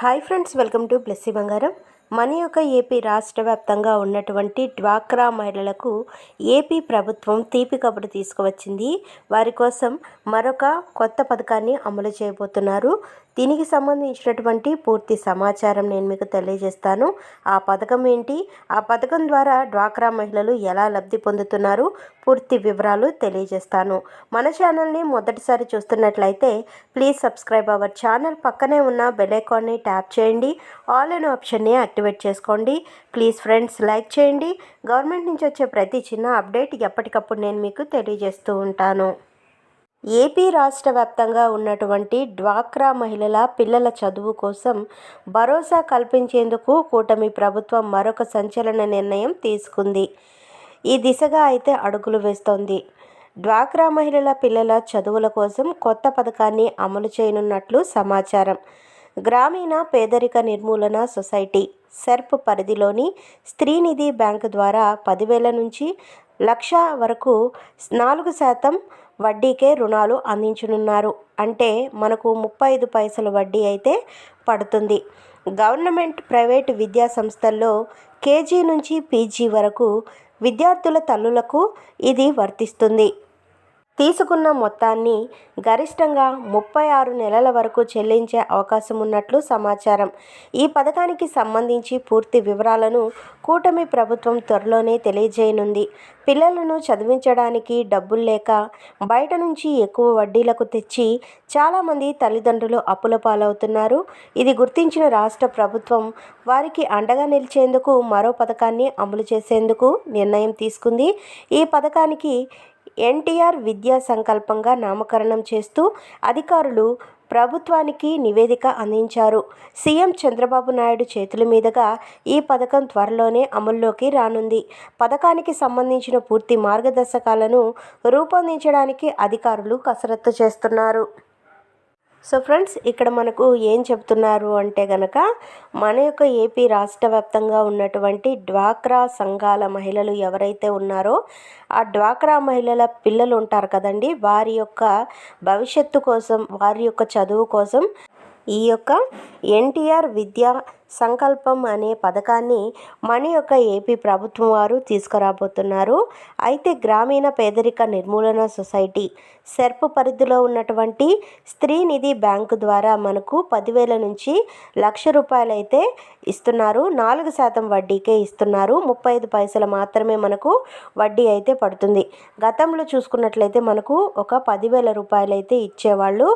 Hi friends welcome to Blessy Bangaram. మన యొక్క AP రాష్ట్ర వ్యాప్తంగా ఉన్నటువంటి డ్వాక్రా మహిళలకు ఏపీ ప్రభుత్వం తీపి కబురు తీసుకువచ్చింది. వారి కోసం మరొక కొత్త పథకాన్ని అమలు చేయబోతున్నారు. దీనికి సంబంధించినటువంటి పూర్తి సమాచారం నేను మీకు తెలియజేస్తాను. ఆ పథకం ఏంటి? ఆ పథకం ద్వారా డ్వాక్రా మహిళలు ఎలా లబ్ధి పొందుతున్నారు? పూర్తి వివరాలు తెలియజేస్తాను. మన ఛానల్ని మొదటిసారి చూస్తున్నట్లయితే ప్లీజ్ సబ్స్క్రైబ్ అవర్ ఛానల్. పక్కనే ఉన్న బెల్ ఐకాన్ని ట్యాప్ చేయండి. ఆల్ అనే ఆప్షన్ని యాక్టివేట్ చేసుకోండి. ప్లీజ్ ఫ్రెండ్స్ లైక్ చేయండి. గవర్నమెంట్ నుంచి వచ్చే ప్రతి చిన్న అప్డేట్ ఎప్పటికప్పుడు నేను మీకు తెలియజేస్తూ ఉంటాను. ఏపీ రాష్ట్ర వ్యాప్తంగా ఉన్నటువంటి డ్వాక్రా మహిళల పిల్లల చదువు కోసం భరోసా కల్పించేందుకు కూటమి ప్రభుత్వం మరొక సంచలన నిర్ణయం తీసుకుంది. ఈ దిశగా అయితే అడుగులు వేస్తోంది. డ్వాక్రా మహిళల పిల్లల చదువుల కోసం కొత్త పథకాన్ని అమలు చేయనున్నట్లు సమాచారం. గ్రామీణ పేదరిక నిర్మూలన సొసైటీ సెర్ప్ పరిధిలోని స్త్రీనిధి బ్యాంకు ద్వారా పదివేల నుంచి లక్ష వరకు నాలుగు శాతం వడ్డీకే రుణాలు అందించనున్నారు. అంటే మనకు ముప్పై ఐదు పైసల వడ్డీ అయితే పడుతుంది. గవర్నమెంట్ ప్రైవేట్ విద్యా సంస్థల్లో కేజీ నుంచి పీజీ వరకు విద్యార్థుల తల్లులకు ఇది వర్తిస్తుంది. తీసుకున్న మొత్తాన్ని గరిష్టంగా ముప్పై ఆరు నెలల వరకు చెల్లించే అవకాశం ఉన్నట్లు సమాచారం. ఈ పథకానికి సంబంధించి పూర్తి వివరాలను కూటమి ప్రభుత్వం త్వరలోనే తెలియజేయనుంది. పిల్లలను చదివించడానికి డబ్బులు లేక బయట నుంచి ఎక్కువ వడ్డీలకు తెచ్చి చాలామంది తల్లిదండ్రులు అప్పుల పాలవుతున్నారు. ఇది గుర్తించిన రాష్ట్ర ప్రభుత్వం వారికి అండగా నిలిచేందుకు మరో పథకాన్ని అమలు చేసేందుకు నిర్ణయం తీసుకుంది. ఈ పథకానికి ఎన్టీఆర్ విద్యా సంకల్పంగా నామకరణం చేస్తూ అధికారులు ప్రభుత్వానికి నివేదిక అందించారు. సీఎం చంద్రబాబు నాయుడు చేతుల మీదుగా ఈ పథకం త్వరలోనే అమల్లోకి రానుంది. పథకానికి సంబంధించిన పూర్తి మార్గదర్శకాలను రూపొందించడానికి అధికారులు కసరత్తు చేస్తున్నారు. సో ఫ్రెండ్స్ ఇక్కడ మనకు ఏం చెప్తున్నారు అంటే గనక మన యొక్క ఏపీ రాష్ట్ర వ్యాప్తంగా ఉన్నటువంటి డ్వాక్రా సంఘాల మహిళలు ఎవరైతే ఉన్నారో ఆ డ్వాక్రా మహిళల పిల్లలు ఉంటారు కదండి. వారి యొక్క భవిష్యత్తు కోసం వారి యొక్క చదువు కోసం ఈ యొక్క ఎన్టీఆర్ విద్యా సంకల్పం అనే పథకాన్ని మన యొక్క ఏపీ ప్రభుత్వం వారు తీసుకురాబోతున్నారు. అయితే గ్రామీణ పేదరిక నిర్మూలన సొసైటీ సెర్ప్ పరిధిలో ఉన్నటువంటి స్త్రీ నిధి బ్యాంకు ద్వారా మనకు పదివేల నుంచి లక్ష రూపాయలు అయితే ఇస్తున్నారు. నాలుగు శాతం వడ్డీకే ఇస్తున్నారు. ముప్పై ఐదు పైసలు మాత్రమే మనకు వడ్డీ అయితే పడుతుంది. గతంలో చూసుకున్నట్లయితే మనకు ఒక పదివేల రూపాయలు అయితే ఇచ్చేవాళ్ళు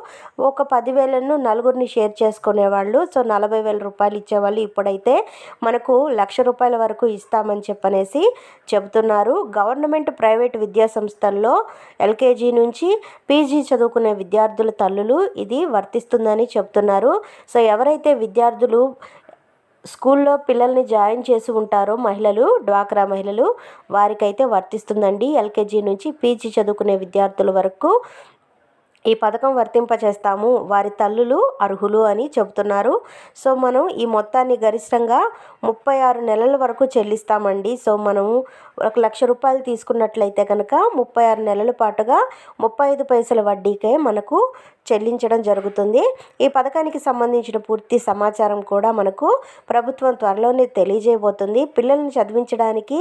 ఒక పదివేలను నలుగురిని షేర్ చేసుకునేవాళ్ళు. సో నలభై వేల రూపాయలు ఇచ్చేవాళ్ళు ఇప్పుడైతే మనకు లక్ష రూపాయల వరకు ఇస్తామని చెప్పనేసి చెబుతున్నారు. గవర్నమెంట్ ప్రైవేట్ విద్యా సంస్థల్లో ఎల్కేజీ నుంచి పీజీ చదువుకునే విద్యార్థుల తల్లులు ఇది వర్తిస్తుందని చెప్తున్నారు. సో ఎవరైతే విద్యార్థులు స్కూల్లో పిల్లల్ని జాయిన్ చేసి ఉంటారో మహిళలు డ్వాక్రా మహిళలు వారికైతే వర్తిస్తుందండి. ఎల్కేజీ నుంచి పీజీ చదువుకునే విద్యార్థుల వరకు ఈ పథకం వర్తింపచేస్తాము వారి తల్లులు అర్హులు అని చెబుతున్నారు. సో మనం ఈ మొత్తాన్ని గరిష్టంగా ముప్పై ఆరు నెలల వరకు చెల్లిస్తామండి. సో మనము ఒక లక్ష రూపాయలు తీసుకున్నట్లయితే కనుక ముప్పై ఆరు నెలల పాటుగా ముప్పై ఐదు పైసల వడ్డీకే మనకు చెల్లించడం జరుగుతుంది. ఈ పథకానికి సంబంధించిన పూర్తి సమాచారం కూడా మనకు ప్రభుత్వం త్వరలోనే తెలియజేయబోతుంది. పిల్లల్ని చదివించడానికి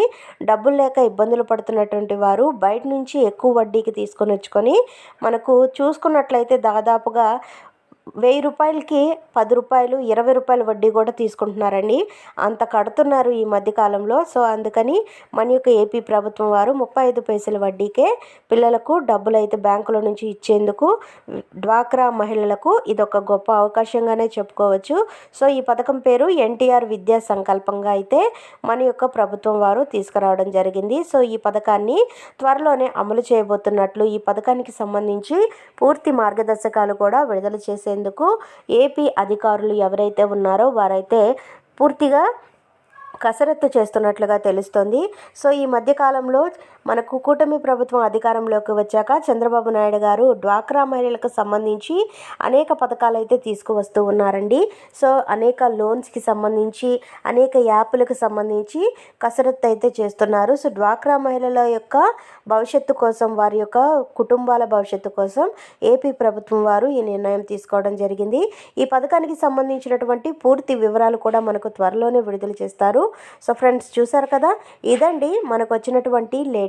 డబ్బులు లేక ఇబ్బందులు పడుతున్నటువంటి వారు బయట నుంచి ఎక్కువ వడ్డీకి తీసుకొని వచ్చుకొని మనకు చూ చూసుకున్నట్లయితే దాదాపుగా వెయ్యి రూపాయలకి పది రూపాయలు ఇరవై రూపాయల వడ్డీ కూడా తీసుకుంటున్నారండి. అంత కడుతున్నారు ఈ మధ్యకాలంలో సో అందుకని మన యొక్క ఏపీ ప్రభుత్వం వారు ముప్పై ఐదు పైసల వడ్డీకే పిల్లలకు డబ్బులు అయితే బ్యాంకుల నుంచి ఇచ్చేందుకు డ్వాక్రా మహిళలకు ఇది ఒక గొప్ప అవకాశంగానే చెప్పుకోవచ్చు. సో ఈ పథకం పేరు ఎన్టీఆర్ విద్యా సంకల్పంగా అయితే మన యొక్క ప్రభుత్వం వారు తీసుకురావడం జరిగింది. సో ఈ పథకాన్ని త్వరలోనే అమలు చేయబోతున్నట్లు ఈ పథకానికి సంబంధించి పూర్తి మార్గదర్శకాలు కూడా విడుదల చేసే చేసేందుకు ఏపీ అధికారులు ఎవరైతే ఉన్నారో వారైతే పూర్తిగా కసరత్తు చేస్తున్నట్లుగా తెలుస్తుంది. సో ఈ మధ్యకాలంలో మనకు కూటమి ప్రభుత్వం అధికారంలోకి వచ్చాక చంద్రబాబు నాయుడు గారు డ్వాక్రా మహిళలకు సంబంధించి అనేక పథకాలు అయితే తీసుకువస్తూ ఉన్నారండి. సో అనేక లోన్స్కి సంబంధించి అనేక యాప్లకు సంబంధించి కసరత్తు అయితే చేస్తున్నారు. సో డ్వాక్రా మహిళల యొక్క భవిష్యత్తు కోసం వారి యొక్క కుటుంబాల భవిష్యత్తు కోసం ఏపీ ప్రభుత్వం వారు ఈ నిర్ణయం తీసుకోవడం జరిగింది. ఈ పథకానికి సంబంధించినటువంటి పూర్తి వివరాలు కూడా మనకు త్వరలోనే విడుదల చేస్తారు. సో ఫ్రెండ్స్ చూసారు కదా? ఇదండి మనకు వచ్చినటువంటి